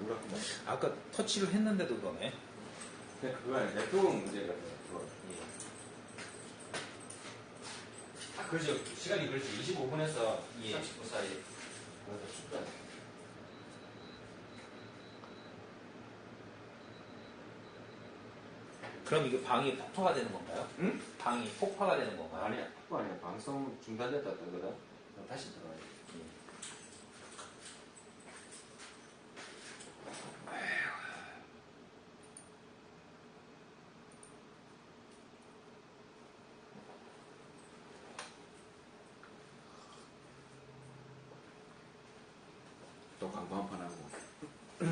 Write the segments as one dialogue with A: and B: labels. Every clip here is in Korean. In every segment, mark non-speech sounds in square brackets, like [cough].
A: 뭐
B: 아까 터치를 했는데도 그러네.
A: 근데 그거 아니야 네트워크 문제거든 그거
B: 예.
C: 아, 그렇죠. 시간이 그렇죠. 25분에서
B: 예.
C: 30분 사이.
A: 그래서 춥다
B: 그럼 이게 방이 폭파가 되는 건가요?
A: 응?
B: 방이 폭파가 되는 건가요?
A: 아니야 그거 아니야 방송 중단됐다 뜨거든 그럼 다시 들어가야 돼. 또 광고 한 판 하고. [clears throat]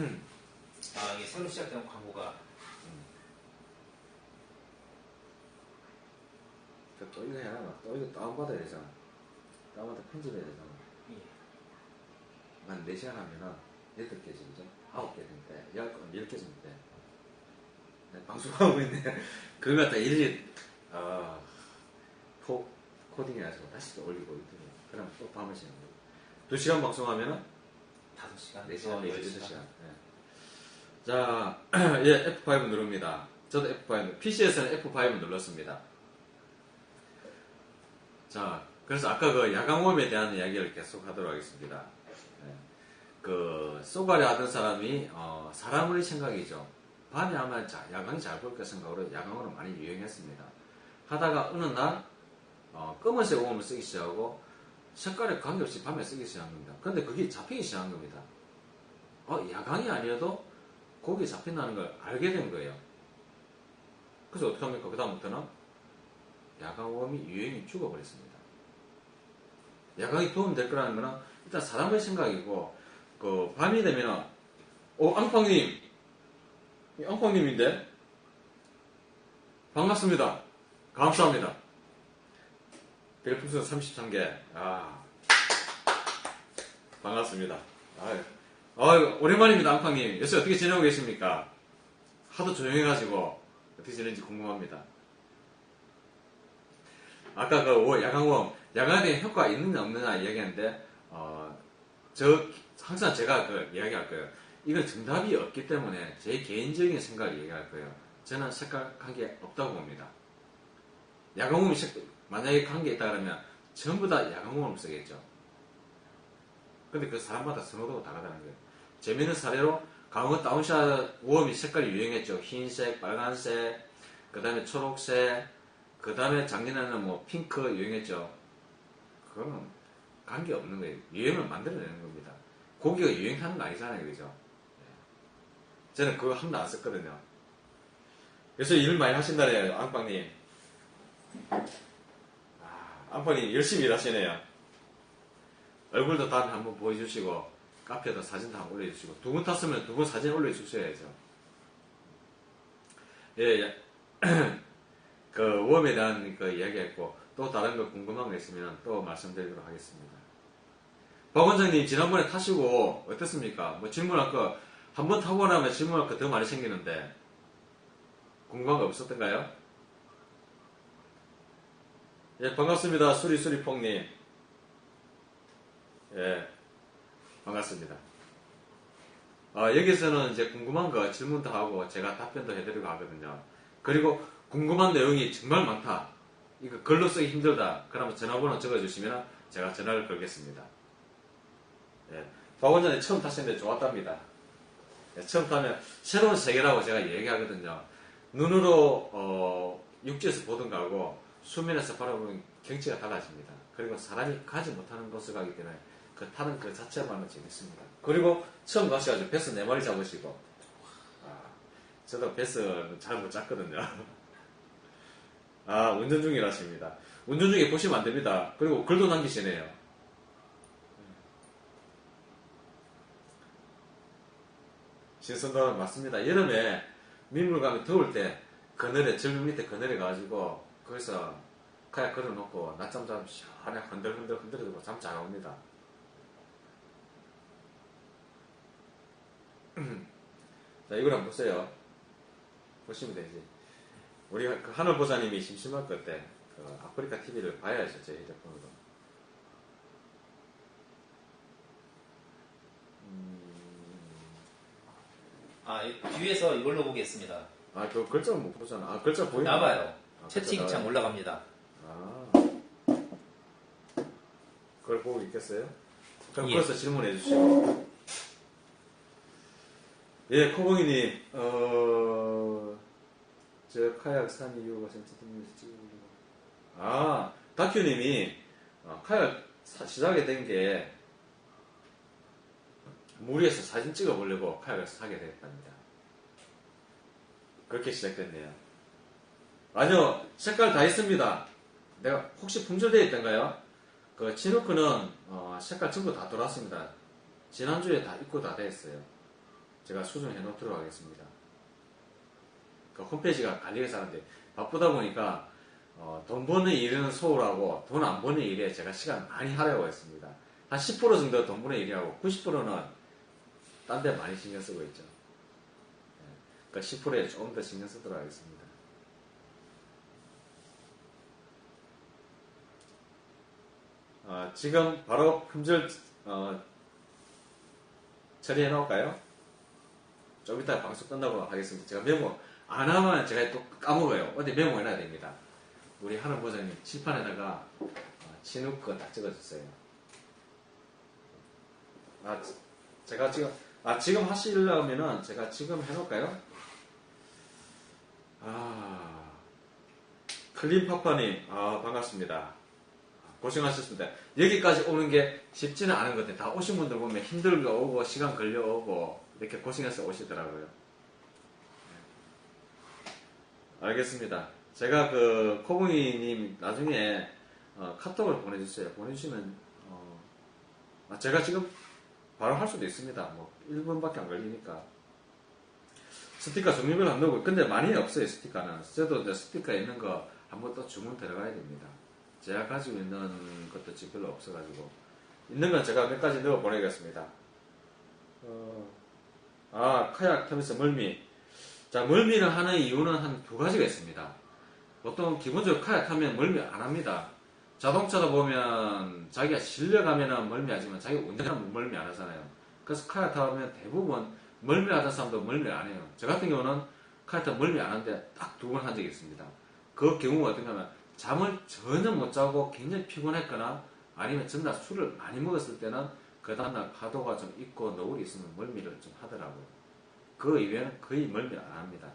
B: 아, 이게 새로 시작된 광고가.
A: 그또 이거 해야 하나 또 이거 다운받아야 되잖아 다운받아 편집해야 되잖아
B: 예.
A: 한 4시간 하면은 8개 정도? 9개 된대. 10개 정도 돼. 네, 방송하고 있네. [laughs] 그걸 갖다 일일이, 어, 코, 코딩 해 가지고 다시 또 올리고 있더니 그럼 또 밤을 새는 거예요. 2시간 방송하면은
B: 5시간,
A: 4시간,
B: 10시간.
A: 8시간. 자, [clears throat] 예, F5 누릅니다. 저도 F5, PC에서는 F5 눌렀습니다. 자, 그래서 아까 그 야광홈에 대한 이야기를 계속 하도록 하겠습니다. 예. 그, 쏘가리 하던 사람이, 어, 사람의 생각이죠. 밤에 하면 자, 야광이 잘 보일까 생각으로 야광으로 많이 유행했습니다. 하다가 어느 날, 어, 검은색 오음을 쓰기 시작하고, 색깔에 관계없이 밤에 쓰기 시작한 겁니다. 근데 그게 잡히기 시작한 겁니다. 어, 야광이 아니어도 거기에 잡힌다는 걸 알게 된 거예요. 그래서 어떻게 합니까? 그 다음부터는 야광 오음이 유행이 죽어버렸습니다. 야광이 도움이 될 거라는 거는 일단 사람의 생각이고, 그, 밤이 되면은, 어, 앙팡님! 이 앙팡님인데? 반갑습니다. 감사합니다. 별풍선 33개. 아. 반갑습니다. 아유, 오랜만입니다, 앙팡님. 요새 어떻게 지내고 계십니까? 하도 조용해가지고, 어떻게 지내는지 궁금합니다. 아까 그 오- 야광웜, 대한 효과가 있느냐 없느냐 이야기하는데, 어, 저, 항상 제가 그 이야기할 거예요. 이건 정답이 없기 때문에 제 개인적인 생각을 얘기할 거예요. 저는 색깔 관계 없다고 봅니다. 색, 만약에 관계 있다 그러면 전부 다 야광웜을 쓰겠죠. 근데 그 사람마다 선호도가 다르다는 거예요. 재미있는 사례로 강원 다운샷 웜이 색깔이 유행했죠. 흰색, 빨간색, 그 다음에 초록색, 그 다음에 작년에는 뭐 핑크 유행했죠. 그거는 관계 없는 거예요. 유행을 만들어내는 겁니다. 고기가 유행하는 거 아니잖아요. 그죠? 예. 저는 그거 한 번도 안 썼거든요. 그래서 일을 많이 하신다네요. 안방님. 아, 안방님 열심히 일하시네요. 얼굴도 다음에 한번 보여주시고 카페에다 사진도 한번 올려주시고 두 분 탔으면 두 분 사진 올려주셔야죠. 예, 예. [clears throat] 그 웜에 대한 그 이야기했고 또 다른 거 궁금한 거 있으면 또 말씀드리도록 하겠습니다. 박 원장님 지난번에 타시고 어땠습니까? 뭐 질문할 거 한 번 타고 나면 질문할 거 더 많이 생기는데 궁금한 거 없었던가요? 예 반갑습니다 수리수리퐁님 예 반갑습니다. 아, 여기서는 이제 궁금한 거 질문도 하고 제가 답변도 해드리고 하거든요. 그리고 궁금한 내용이 정말 많다. 이거 글로 쓰기 힘들다. 그러면 전화번호 적어주시면 제가 전화를 걸겠습니다. 예. 박 원장님 처음 타셨는데 좋았답니다. 예, 처음 타면 새로운 세계라고 제가 얘기하거든요. 눈으로 어, 육지에서 보던 거하고 수면에서 바라보는 경치가 달라집니다. 그리고 사람이 가지 못하는 곳을 가기 때문에 그 타는 그 자체만은 재밌습니다. 그리고 처음 가셔가지고 배스 네 마리 잡으시고 아, 저도 배스는 잘못 잡거든요. [laughs] 아, 운전 중이라십니다. 운전 중에 보시면 안 됩니다. 그리고 글도 남기시네요. 신선도는 맞습니다. 여름에 민물 가면 더울 때 그늘에 절벽 밑에 그늘에 가지고 거기서 카약 걸어놓고 낮잠 자면 시원하게 흔들흔들 흔들어주고 잠 잘 옵니다. [clears throat] 자, 이걸 한번 보세요. 보시면 되지. 우리 그 하늘 보사님이 심심할 때, 그 아프리카 TV를 봐야죠 제 휴대폰으로. 음. 아
B: 뒤에서 이걸로 보겠습니다.
A: 아그 글자 못 보잖아. 아 글자 보이나?
B: 나봐요.
A: 아,
B: 채팅창 올라갑니다.
A: 아. 그걸 보고 있겠어요? 그럼
B: 예.
A: 거기서 질문해 주시고. 예, 코봉이님, 어, 저 카약 산 이유가 센터님에서 찍어보려고. 아, 다큐님이, 어, 카약 사- 시작이 된 게, 무리해서 사진 찍어보려고 카약을 사게 됐답니다. 그렇게 시작됐네요. 아니요, 색깔 다 있습니다. 내가 혹시 품절되어 있던가요? 그 치노크는 어, 색깔 전부 다 돌았습니다. 지난주에 다 입고 다 됐어요. 제가 수정해 놓도록 하겠습니다. 그 홈페이지가 관리가 사는데 바쁘다 보니까 어, 돈 버는 일은 소홀하고 돈 안 버는 일에 제가 시간 많이 하려고 했습니다. 한 10% 정도 돈 버는 일이라고 90%는 딴 데 많이 신경 쓰고 있죠. 그 10%에 조금 더 신경 쓰도록 하겠습니다. 어, 지금 바로 품절 어, 처리해 놓을까요? 좀 이따 방송 끝나고 하겠습니다. 제가 메모 안 하면 제가 또 까먹어요. 어디 메모해 놔야 됩니다. 우리 보장님 칠판에다가 어, 진욱 거딱 찍어주세요. 아, 지- 제가 지금 아 지금 하시려면은 제가 지금 해놓을까요? 아 클린파파님 아 반갑습니다. 고생하셨습니다. 여기까지 오는 게 쉽지는 않은 것 같아요. 다 오신 분들 보면 힘들게 오고 시간 걸려 오고 이렇게 고생해서 오시더라고요. 네. 알겠습니다. 제가 그 코봉이님 나중에 어, 카톡을 보내주세요. 보내주시면 어, 아, 제가 지금 바로 할 수도 있습니다. 뭐 1분밖에 안 걸리니까. 스티커 종류별로 안 넣고 근데 많이 없어요 스티커는. 저도 이제 스티커 있는 거 한번 또 주문 들어가야 됩니다. 제가 가지고 있는 것도 지금 별로 없어가지고 있는 건 제가 몇 가지 넣어 보내겠습니다. 어, 아 카약 타면서 멀미. 자 멀미를 하는 이유는 한 두 가지가 있습니다. 보통 기본적으로 카약 타면 멀미 안 합니다. 자동차도 보면 자기가 실려가면은 멀미하지만 자기가 운전하면 멀미 안 하잖아요. 그래서 카약 타면 대부분 멀미하던 사람도 멀미 안 해요. 저 같은 경우는 카약 타면 멀미 안 하는데 딱 두 번 한 적이 있습니다. 그 경우가 어떤가 하면 잠을 전혀 못 자고 굉장히 피곤했거나 아니면 전날 술을 많이 먹었을 때는 그 다음날 파도가 좀 있고 노을이 있으면 멀미를 좀 하더라고요. 그 이외에는 거의 멀미를 안 합니다.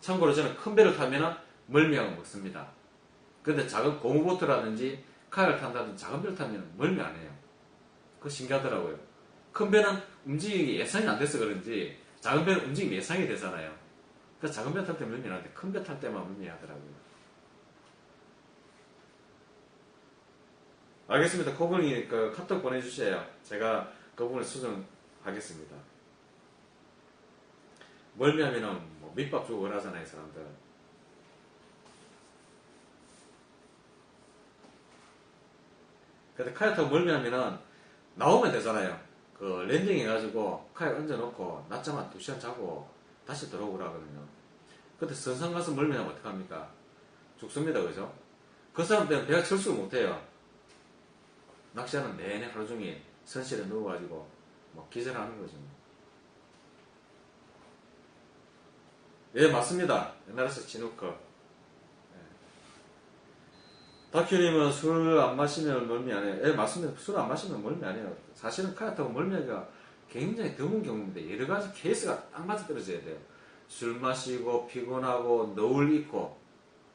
A: 참고로 저는 큰 배를 타면은 멀미하고 먹습니다. 근데 작은 고무보트라든지 카약을 탄다든지 작은 배를 타면 멀미 안 해요. 그거 신기하더라고요. 큰 배는 움직이기 예상이 안 돼서 그런지 작은 배는 움직이기 예상이 되잖아요. 그래서 작은 배 탈 때 멀미 나는데 큰 배 탈 때만 멀미 하더라고요. 알겠습니다. 그분이 그 카톡 보내주세요. 제가 그 부분을 수정하겠습니다. 멀미하면은 뭐 밑밥 주고 그러잖아요, 사람들. 근데 카약 타고 멀미하면은 나오면 되잖아요. 그 랜딩 해가지고 카약 얹어놓고 낮잠 2시간 자고 다시 들어오라거든요. 근데 선상 가서 멀미하면 어떡합니까? 죽습니다, 그죠? 그 사람들은 배가 철수를 못해요. 낚시하는 내내 하루 종일 선실에 누워가지고 뭐 기절하는 거죠. 예, 맞습니다. 옛날에서 진우커. 예. 다큐님은 술 안 마시면 멀미 안 해요. 예, 맞습니다. 술 안 마시면 멀미 안 해요. 사실은 카약타고 멀미하기가 굉장히 드문 경우인데 여러 가지 케이스가 딱 맞아 떨어져야 돼요. 술 마시고 피곤하고 노을 있고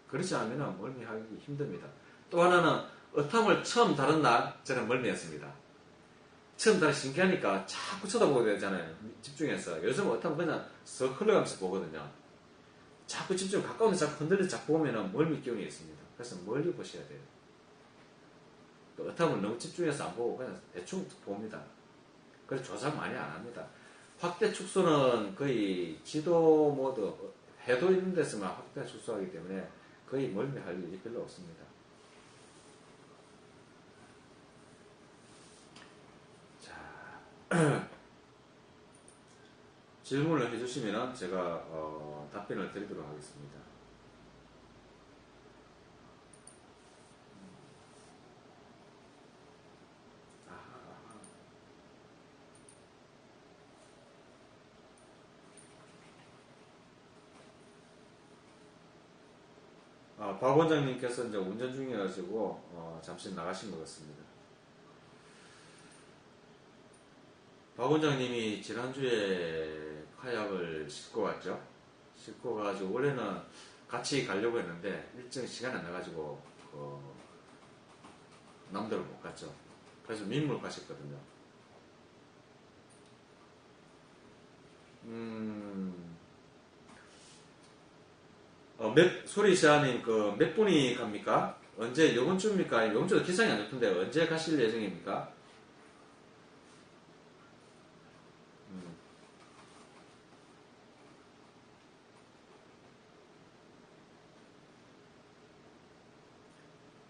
A: 그렇지 않으면 멀미하기 힘듭니다. 또 하나는 어탐을 처음 다른 날 저는 멀미했습니다. 처음 다른 신기하니까 자꾸 쳐다보게 되잖아요. 집중해서. 요즘 어탐 그냥 썩 흘러가면서 보거든요. 자꾸 집중, 가까운 데 자꾸 흔들려 자꾸 보면은 멀미 기운이 있습니다. 그래서 멀리 보셔야 돼요. 또 어탐을 너무 집중해서 안 보고 그냥 대충 봅니다. 그래서 조작 많이 안 합니다. 확대 축소는 거의 지도 모드, 해도 있는 데서만 확대 축소하기 때문에 거의 멀미할 일이 별로 없습니다. 자, [clears throat] 질문을 해주시면 제가 어, 답변을 드리도록 하겠습니다. 아, 박 원장님께서 이제 운전 중이라서 어, 잠시 나가신 것 같습니다. 박 원장님이 지난주에 카약을 싣고 갔죠. 싣고 가가지고 원래는 같이 가려고 했는데 일정 시간 안 나가지고 어, 남대로 못 갔죠. 그래서 민물 가셨거든요. 음, 어, 몇, 소리 시아님, 그, 몇 분이 갑니까? 언제, 요번 주입니까? 요번 주도 기상이 안 좋던데, 언제 가실 예정입니까?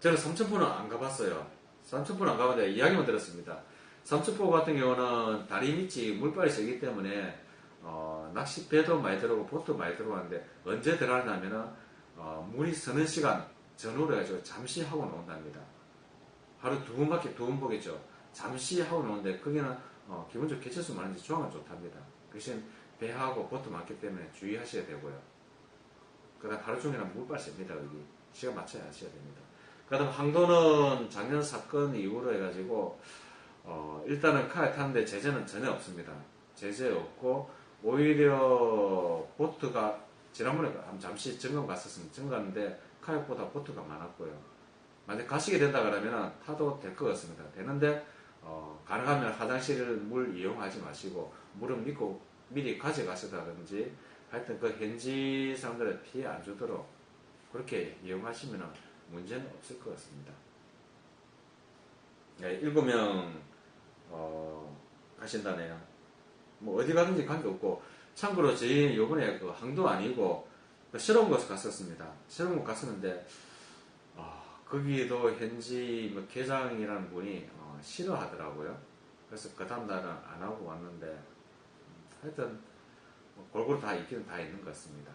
A: 저는 삼천포는 안 가봤어요. 삼천포는 안 가봤는데 이야기만 들었습니다. 삼천포 같은 경우는 다리 밑이 물빨이 세기 때문에 어, 낚시 배도 많이 들어오고 보도 많이 들어오는데 언제 들어가냐면은 어, 물이 서는 시간 전후로 해가지고 잠시 하고 나온답니다. 하루 두 번밖에 두 번 보겠죠. 잠시 하고 나오는데 거기는 어, 기본적으로 개체수 많은지 조항은 좋답니다. 그 대신 배하고 보트 많기 때문에 주의하셔야 되고요. 그 다음 하루 종일은 물빨 셉니다. 여기 시간 맞춰야 하셔야 됩니다. 그 다음 항도는 작년 사건 이후로 해가지고 어, 일단은 카약 타는데 제재는 전혀 없습니다. 제재 없고 오히려 보트가 지난번에 한 잠시 점검 갔었습니다. 점검 갔는데 카약보다 보트가 많았고요. 만약 가시게 된다 그러면 타도 될 것 같습니다. 되는데 어, 가능하면 화장실을 물 이용하지 마시고 물은 믿고 미리 가져가시다든지 하여튼 그 현지 사람들의 피해 안 주도록 그렇게 이용하시면 문제는 없을 것 같습니다. 네, 7명 어, 가신다네요. 뭐 어디 가든지 관계없고 참고로 저희 요번에 그 항도 아니고 그 새로운 곳에 갔었습니다. 새로운 곳 갔었는데 아, 거기도 현지 뭐 계장이라는 분이 어, 싫어하더라고요. 그래서 그 다음 날은 안 하고 왔는데 음, 하여튼 뭐 골고루 다 있기는 다 있는 것 같습니다.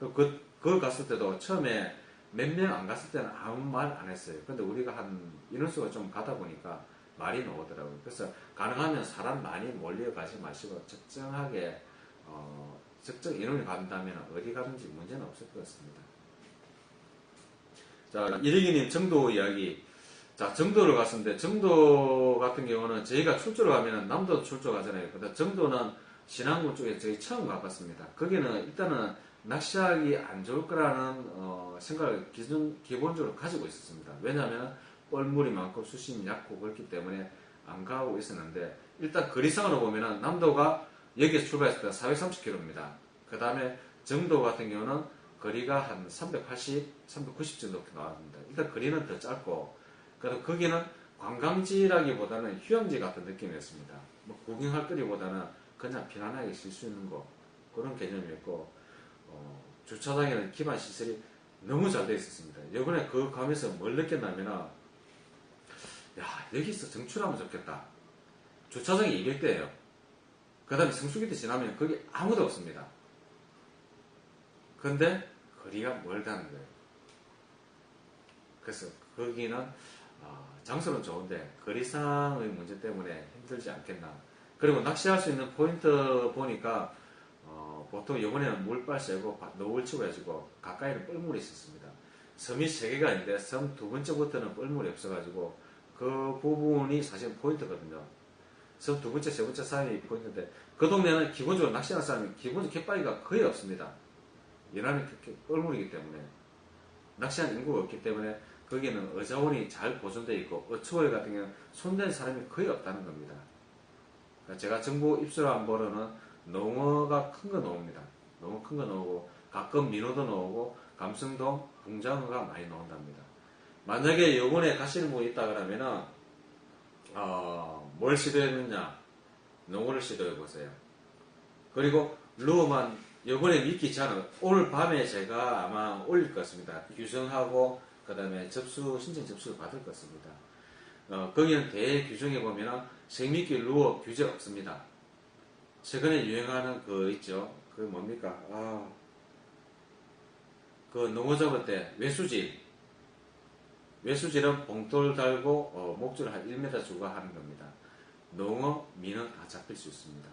A: 그, 그, 그 갔을 때도 처음에 몇 명 안 갔을 때는 아무 말 안 했어요. 근데 우리가 한 인원수가 좀 가다 보니까 말이 나오더라고요. 그래서 가능하면 사람 많이 몰려가지 마시고 적정하게 어, 적정 인원이 간다면 어디 가든지 문제는 없을 것 같습니다. 자, 이래기님 정도 이야기. 자, 정도를 갔었는데 정도 같은 경우는 저희가 출조를 가면 남도 출조 가잖아요. 근데 정도는 신안군 쪽에 저희 처음 가봤습니다. 거기는 일단은 낚시하기 안 좋을 거라는 어, 생각을 기준, 기본적으로 가지고 있었습니다. 왜냐하면 뻘물이 많고 수심이 얕고 그렇기 때문에 안 가고 있었는데 일단 거리상으로 보면은 남도가 여기에서 출발했을 때 430km입니다. 그 다음에 정도 같은 경우는 거리가 한 380, 390 정도 나왔습니다. 일단 거리는 더 짧고 그래도 거기는 관광지라기보다는 휴양지 같은 느낌이었습니다. 뭐 구경할 거리보다는 그냥 편안하게 쉴 수 있는 거 그런 개념이었고 어, 주차장에는 기반 시설이 너무 잘 되어 있었습니다. 이번에 그 가면서 뭘 느꼈냐면은 야 여기서 정출하면 좋겠다. 주차장이 200대예요. 그 다음에 성수기 때 지나면 거기 아무도 없습니다. 근데 거리가 멀다는 거예요. 그래서 거기는 어, 장소는 좋은데 거리상의 문제 때문에 힘들지 않겠나. 그리고 낚시할 수 있는 포인트 보니까 어, 보통 이번에는 물빨 세고 노을 치고 해가지고 가까이는 뻘물이 있었습니다. 섬이 세 개가 있는데 섬 두 번째부터는 뻘물이 없어가지고 그 부분이 사실 포인트거든요. 섬 두 번째, 세 번째 사이이 포인트인데 그 동네는 기본적으로 낚시하는 사람이 기본적으로 갯바위가 거의 없습니다. 연안이 뻘물이기 때문에 낚시하는 인구가 없기 때문에 거기는 어자원이 잘 보존되어 있고 어초회 같은 경우는 손댄 사람이 거의 없다는 겁니다. 제가 정보 입수한 거로는 농어가 큰거 나옵니다. 농어 큰거 나오고 가끔 민어도 나오고 감성동 붕장어가 많이 나온답니다. 만약에 요번에 가시는 분이 있다 그러면은 어, 뭘 시도했느냐 농어를 시도해 보세요. 그리고 루어만 요번에 믿기 전에 오늘 밤에 제가 아마 올릴 것 같습니다. 규정하고 그 다음에 접수 신청 접수를 받을 것 같습니다. 어, 거기는 대규정에 보면은 생미끼 루어 규제 없습니다. 최근에 유행하는 그 있죠. 그 뭡니까? 아, 그 농어 잡을 때 외수질. 외수질은 봉돌 달고 어, 목줄 한 1m 주고 하는 겁니다. 농어, 민어 다 잡힐 수 있습니다.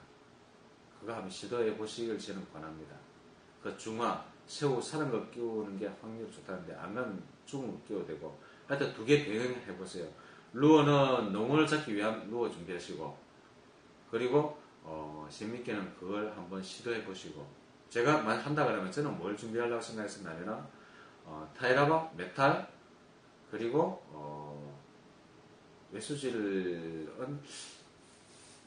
A: 그거 한번 시도해 보시길 저는 권합니다. 그 중화, 새우 사는 거 끼우는 게 확률이 좋다는데 안 가면 죽은 거 끼워도 되고 하여튼 두개 병행해 보세요. 루어는 농어를 잡기 위한 루어 준비하시고 그리고 어, 재밌게는 그걸 한번 시도해 보시고 제가 만 한다 그러면 저는 뭘 준비하려고 생각했었냐면 어, 타이라바, 메탈 그리고 어, 외수질은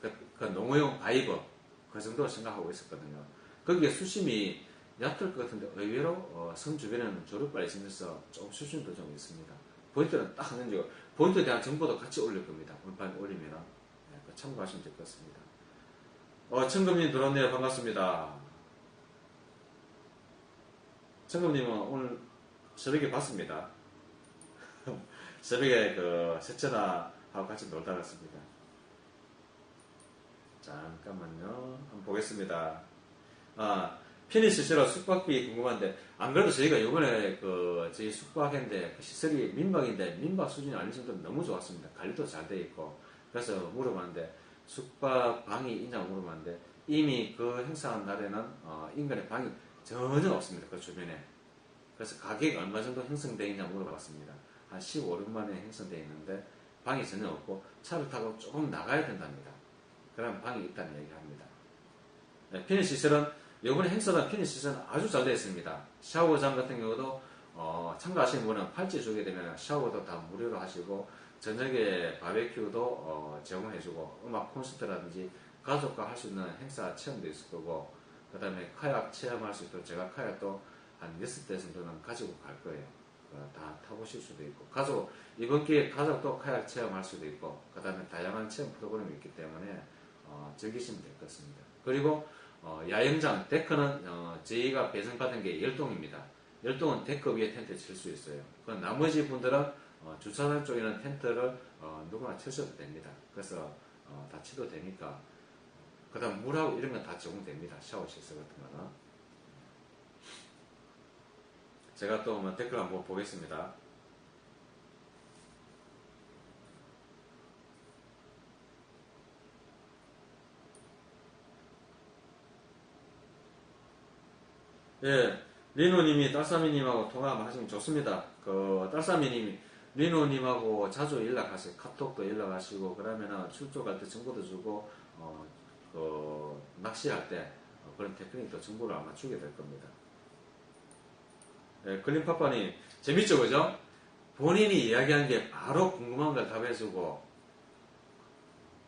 A: 그, 그 농어용 바이버 그 정도 생각하고 있었거든요. 거기에 수심이 얕을 것 같은데 의외로 어, 섬 주변에는 조류빨이 있으면서 좀 수심도 좀 있습니다. 포인트는 딱 하는 거 포인트에 대한 정보도 같이 올릴 겁니다. 올판 올리면 네, 그 참고하시면 될 것 같습니다. 어, 청금님 들어왔네요. 반갑습니다. 청금님은 오늘 새벽에 봤습니다. [laughs] 새벽에 그 세천아하고 같이 놀다 갔습니다. 잠깐만요. 한번 보겠습니다. 아, 피니시 시라 숙박비 궁금한데, 안 그래도 저희가 이번에 그, 저희 숙박했는데, 그 시설이 민박인데, 민박 수준이 아닐 정도로 너무 좋았습니다. 관리도 잘 돼 있고. 그래서 물어봤는데, 숙박 방이 있냐고 물어봤는데, 이미 그 행사한 날에는, 어, 인근에 방이 전혀 없습니다. 그 주변에. 그래서 가격이 얼마 정도 형성되어 있냐고 물어봤습니다. 한 15, 6만 원 형성되어 있는데, 방이 전혀 없고, 차를 타고 조금 나가야 된답니다. 그럼 방이 있다는 얘기를 합니다. 네, 피니 시설은 이번에 행사단 피니 시설은 아주 잘 되어 있습니다. 샤워장 같은 경우도 어, 참가하시는 분은 팔찌 주게 되면 샤워도 다 무료로 하시고 저녁에 바베큐도 어, 제공해주고 음악 콘서트라든지 가족과 할 수 있는 행사 체험도 있을 거고 그 다음에 카약 체험할 수 있도록 제가 카약도 한 6대 정도는 가지고 갈 거예요. 어, 다 타보실 수도 있고 가족 이번 기회에 가족도 카약 체험할 수도 있고 그 다음에 다양한 체험 프로그램이 있기 때문에 어, 즐기시면 될 것 같습니다. 그리고 어, 야영장 데크는 어, 저희가 배정받은 게 열동입니다. 열동은 데크 위에 텐트 칠 수 있어요. 그 나머지 분들은 어, 주차장 쪽에 는 텐트를 어, 누구나 치셔도 됩니다. 그래서 어, 다 치도 되니까 그 다음 물하고 이런 건 다 제공됩니다. 샤워 시설 같은 거는 제가 또 한번 댓글 한번 보겠습니다. 예, 리노님이 딸사미님하고 통화 한번 하시면 좋습니다. 그 딸사미님이 리노님하고 자주 연락하세요. 카톡도 연락하시고 그러면은 출조 갈 때 정보도 주고 어, 그 낚시할 때 어, 그런 테크닉도 정보를 아마 주게 될 겁니다. 예, 클린파파님 재밌죠, 그죠? 본인이 이야기한 게 바로 궁금한 걸 답해주고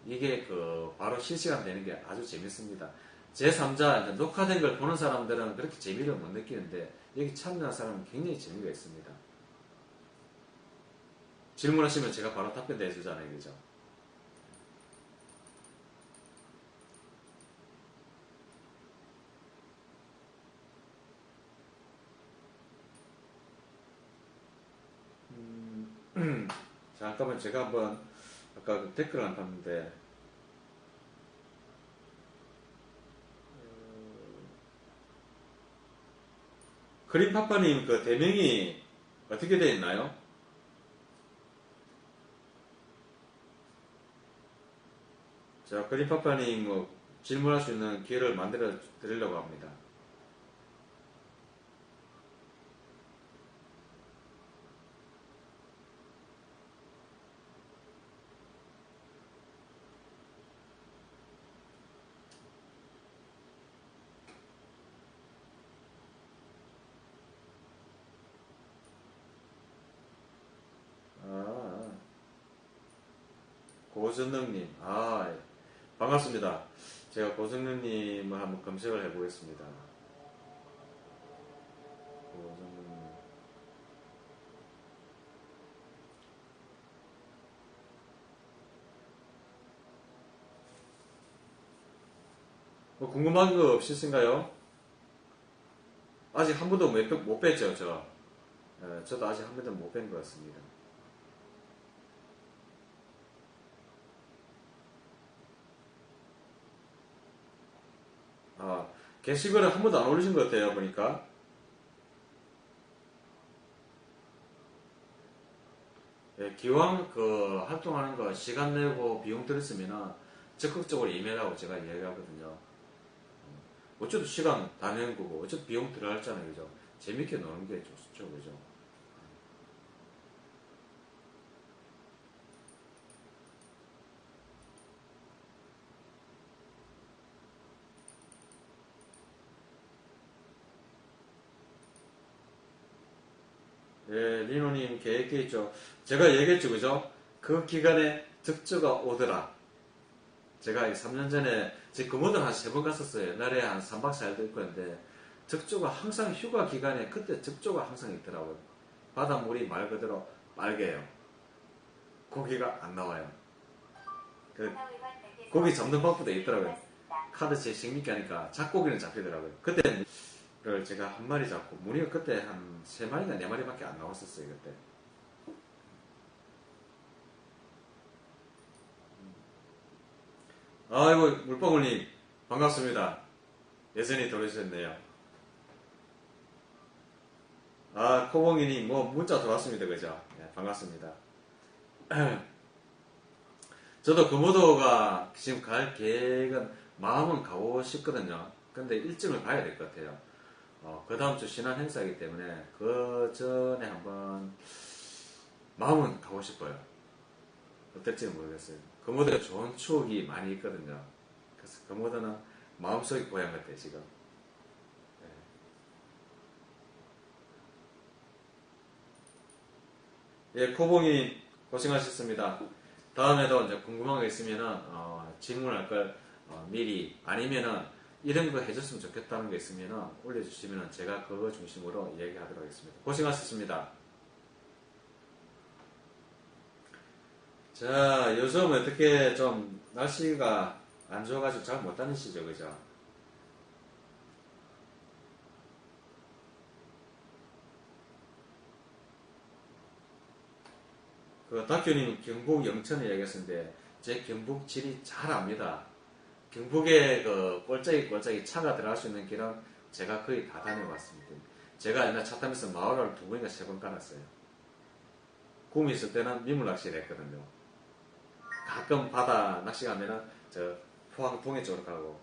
A: 이게 그 바로 실시간 되는 게 아주 재밌습니다. 제3자 녹화된 걸 보는 사람들은 그렇게 재미를 못 느끼는데 여기 참여한 사람은 굉장히 재미가 있습니다. 질문하시면 제가 바로 답변 해주잖아요, 그죠? 음, [clears throat] 잠깐만 제가 한번 아까 그 댓글을 안 봤는데 그린파파님 그 대명이 어떻게 되어 있나요? 자, 그린파파님 뭐 질문할 수 있는 기회를 만들어 드리려고 합니다. 아, 고전능님, 아, 예. 반갑습니다. 제가 고전능님을 한번 검색을 해보겠습니다. 고전능님. 뭐 궁금한 거 없으신가요? 아직 한 번도 못 뺐죠, 저. 예, 저도 아직 한 번도 못 뺀 것 같습니다. 아, 게시글을 한 번도 안 올리신 것 같아요, 보니까. 예, 기왕 그 활동하는 거 시간 내고 비용 들었으면 적극적으로 임해라고 제가 이야기하거든요. 어쨌든 시간 다 내는 거고, 어쨌든 비용 들어갔잖아요, 그죠? 재밌게 노는 게 좋죠, 그죠? 예, 리노님 계획돼 있죠. 제가 얘기했죠, 그죠? 그 기간에 적조가 오더라. 제가 3년 전에 제 금오들 한 세 번 갔었어요. 옛날에 한 3박 4일 될 건데 적조가 항상 휴가 기간에 그때 적조가 항상 있더라고요. 바닷물이 말 그대로 빨개요. 고기가 안 나와요. 그 고기 잡는 방법도 있더라고요. 카드 제 생밌게 하니까 잡고기는 잡히더라고요. 그때 를 제가 한 마리 잡고 무늬가 그때 한 세 마리나 네 마리밖에 안 나왔었어요 그때. 아이고 물방울님 반갑습니다. 예선이 들어오셨네요. 아 코봉이님 뭐 문자 들어왔습니다 그죠? 네, 반갑습니다. [clears throat] 저도 금오도가 지금 갈 계획은 마음은 가고 싶거든요. 근데 일정을 봐야 될 것 같아요. 어, 그 다음 주 신안 행사이기 때문에 그 전에 한번 마음은 가고 싶어요. 어떨지는 모르겠어요. 금오도에 좋은 추억이 많이 있거든요. 그래서 금오도는 마음속의 고향 같아요, 지금. 네. 예, 코봉이 고생하셨습니다. 다음에도 이제 궁금한 거 있으면은 어, 질문할 걸 어, 미리 아니면은 이런 거 해줬으면 좋겠다는 게 있으면은 올려주시면은 제가 그거 중심으로 얘기하도록 하겠습니다. 고생하셨습니다. 자, 요즘 어떻게 좀 날씨가 안 좋아가지고 잘 못 다니시죠, 그죠? 그 다큐님 경북 영천에 얘기했는데 제 경북 지리 잘 압니다. 경북에 그 꼴짝이 꼴짝이 차가 들어갈 수 있는 길은 제가 거의 다 다녀봤습니다. 제가 옛날 차 타면서 마을을 두 번인가 세 번 깔았어요. 구미 있을 때는 민물 낚시를 했거든요. 가끔 바다 낚시 가면은 저 포항 동해 쪽으로 가고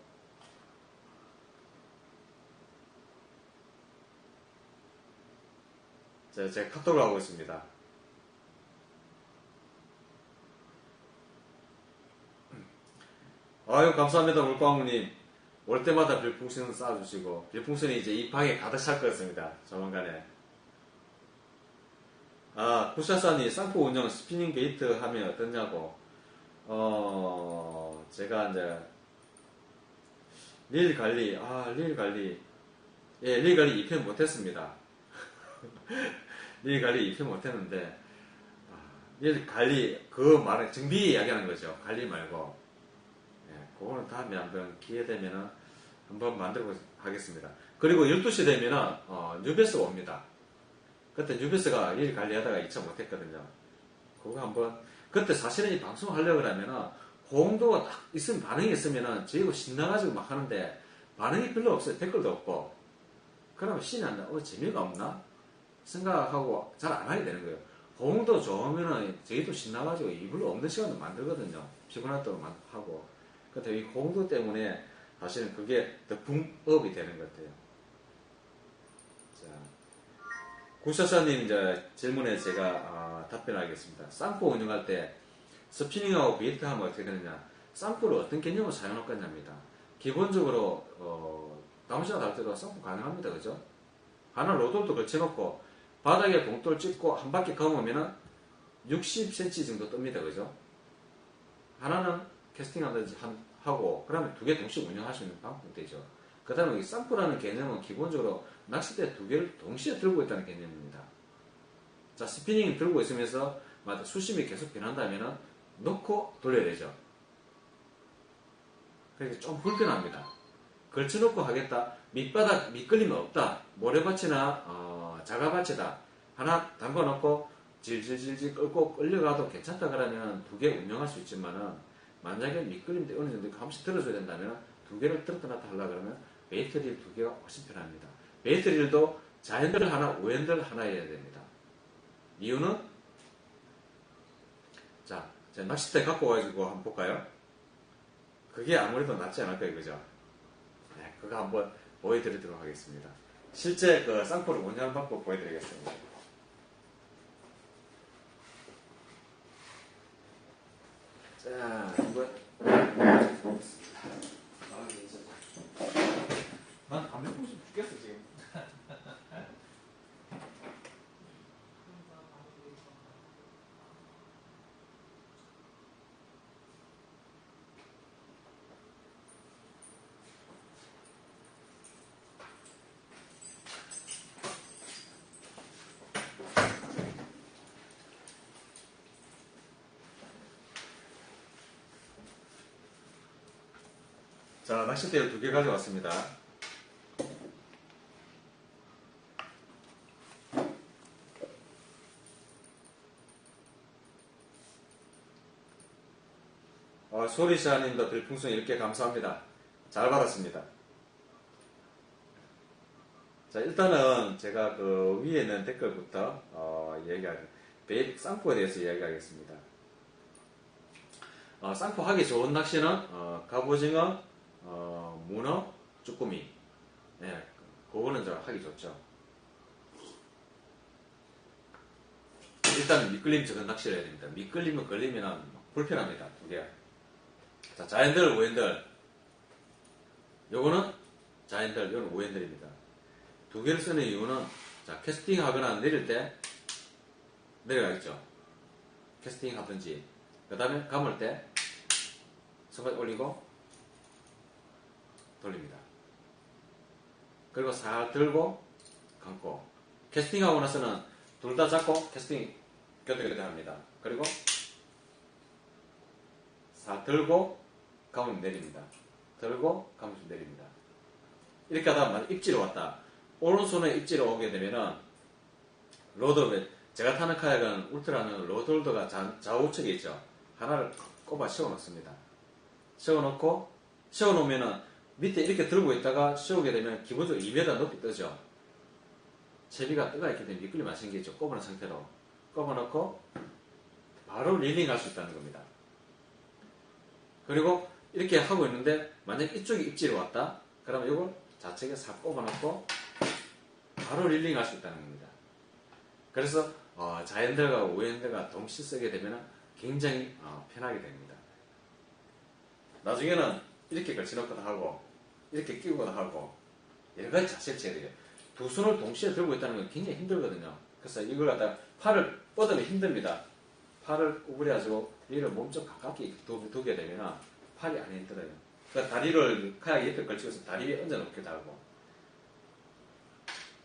A: 저, 제가 카톡을 하고 있습니다. 아유 감사합니다 물방울님. 올 때마다 별풍선 쏴주시고 별풍선이 이제 이 방에 가득 찰 것같습니다 조만간에. 아 구샤산이 쌍포 운영 스피닝 게이트 하면 어떠냐고. 어 제가 이제 릴 관리 아릴 관리. 예릴 관리 입회 못했습니다. 릴 관리 입회 [laughs] 못했는데 아, 릴 관리 그 말은 정비 이야기하는 거죠. 관리 말고 예, 그거는 다음에 한번 기회 되면은 한번 만들고 하겠습니다. 그리고 12시 되면은 어, 뉴베스가 옵니다. 그때 뉴베스가 일 관리하다가 2차 못했거든요. 그거 한번 그때 사실은 이 방송 하려고 그러면은 호응도가 딱 있으면 반응이 있으면은 저희가 신나가지고 막 하는데 반응이 별로 없어요. 댓글도 없고 그러면 신이 안 나. 어 재미가 없나? 생각하고 잘 안 하게 되는 거예요. 호응도 좋으면은 저희도 신나가지고 이불로 없는 시간도 만들거든요. 피곤하다고 하고. 그때 이 공도 때문에 사실은 그게 더 붕업이 되는 것 같아요. 자, 구샤사님 이제 질문에 제가 어, 답변하겠습니다. 쌍포 운영할 때 스피닝하고 베이트 하면 어떻게 되느냐? 쌍포를 어떤 개념으로 사용할 거냐입니다. 기본적으로 어, 다운시가 달 때도 쌍포 가능합니다. 그죠? 하나 로돌도 걸쳐놓고 바닥에 봉돌 찍고 한 바퀴 감으면은 60cm 정도 뜹니다. 그죠? 하나는 캐스팅 하든지 한- 하고 그러면 두 개 동시에 운영할 수 있는 방법이 되죠. 그 다음에 이 쌍포라는 개념은 기본적으로 낚싯대 두 개를 동시에 들고 있다는 개념입니다. 자, 스피닝 들고 있으면서 맞아, 수심이 계속 변한다면 놓고 돌려야 되죠. 그러니까 좀 불편합니다. 걸쳐놓고 하겠다. 밑바닥 밑걸림이 없다. 모래밭이나 어, 자가밭이다. 하나 담궈놓고 질질질질 끌고 끌려가도 괜찮다 그러면 두 개 운영할 수 있지만은 만약에 밑그림 때 어느 정도 한 번씩 들어줘야 된다면 두 개를 들었다 놨다 하려 그러면 베이트릴 두 개가 훨씬 편합니다. 베이트릴도 자핸들 하나, 우핸들 하나 해야 됩니다. 이유는 자, 제가 낚싯대 갖고 가지고 한번 볼까요? 그게 아무래도 낫지 않을까요, 그죠? 네, 그거 한번 보여드리도록 하겠습니다. 실제 그 쌍포를 운영하는 방법 보여드리겠습니다. 자, 이거
C: 난 담배 피고 싶어 죽겠어 지금.
A: 자, 낚싯대를 두 개 가져왔습니다. 어, 소리샤님도 별풍선 이렇게 감사합니다. 잘 받았습니다. 자, 일단은 제가 그 위에 있는 댓글부터, 어, 이야기할, 베이비 쌍포에 대해서 이야기하겠습니다. 어, 쌍포 하기 좋은 낚시는, 어, 갑오징어, 어, 문어, 쭈꾸미. 네, 그거는 저 하기 좋죠. 일단 미끌림 적은 낚시를 해야 됩니다. 미끌림은 걸리면 불편합니다. 두 개. 자, 자연들, 우엔들. 요거는 자연들, 요거는 우엔들입니다. 두 개를 쓰는 이유는, 자, 캐스팅 하거나 내릴 때 내려가겠죠. 캐스팅 하든지. 그 다음에 감을 때 손까지 올리고 돌립니다. 그리고 살 들고 감고 캐스팅하고 나서는 둘 다 잡고 캐스팅 교대교대 합니다. 그리고 살 들고 감으면 내립니다. 들고 감으면 내립니다. 이렇게 하다 만 입질이 왔다. 오른손에 입질이 오게 되면은 로드 제가 타는 카약은 울트라는 로드홀더가 좌- 좌우측에 있죠. 하나를 꼽아 씌워놓습니다. 씌워놓고 씌워놓으면은 밑에 이렇게 들고 있다가 씌우게 되면 기본적으로 2m 높이 뜨죠. 채비가 뜨가 있기 때문에 미끌림 안 생기죠. 꼽아놓은 상태로. 꼽아놓고 바로 릴링 할 수 있다는 겁니다. 그리고 이렇게 하고 있는데 만약 이쪽에 입질이 왔다? 그러면 이걸 좌측에 싹 꼽아놓고 바로 릴링 할 수 있다는 겁니다. 그래서 어, 자연들과 우연들과 동시 쓰게 되면 굉장히 어, 편하게 됩니다. 나중에는 이렇게 걸쳐놓고도 하고 이렇게 끼고도 하고 여러 가지 자세를 쳐야 돼요. 두 손을 동시에 들고 있다는 건 굉장히 힘들거든요. 그래서 이걸 갖다 팔을 뻗으면 힘듭니다. 팔을 구부려가지고 위를 몸 좀 가깝게 두, 두게 되면 팔이 안 힘들어요. 그러니까 다리를 카약 옆에 걸치고서 다리 위에 얹어 놓기도 하고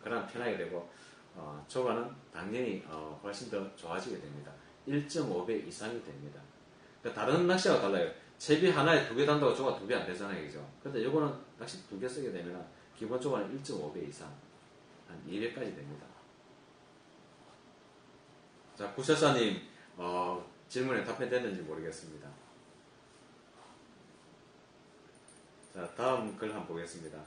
A: 그러면 편하게 되고 어, 조과는 당연히 어, 훨씬 더 좋아지게 됩니다. 1.5배 이상이 됩니다. 그러니까 다른 낚시와 달라요. 채비 하나에 두 개 단다고 조가 두배안 되잖아요. 그죠? 근데 이거는 낚시 두 개 쓰게 되면 기본 조과는 1.5배 이상, 한 2배까지 됩니다. 자, 구셔사님, 어, 질문에 답변됐는지 모르겠습니다. 자, 다음 글 한번 보겠습니다.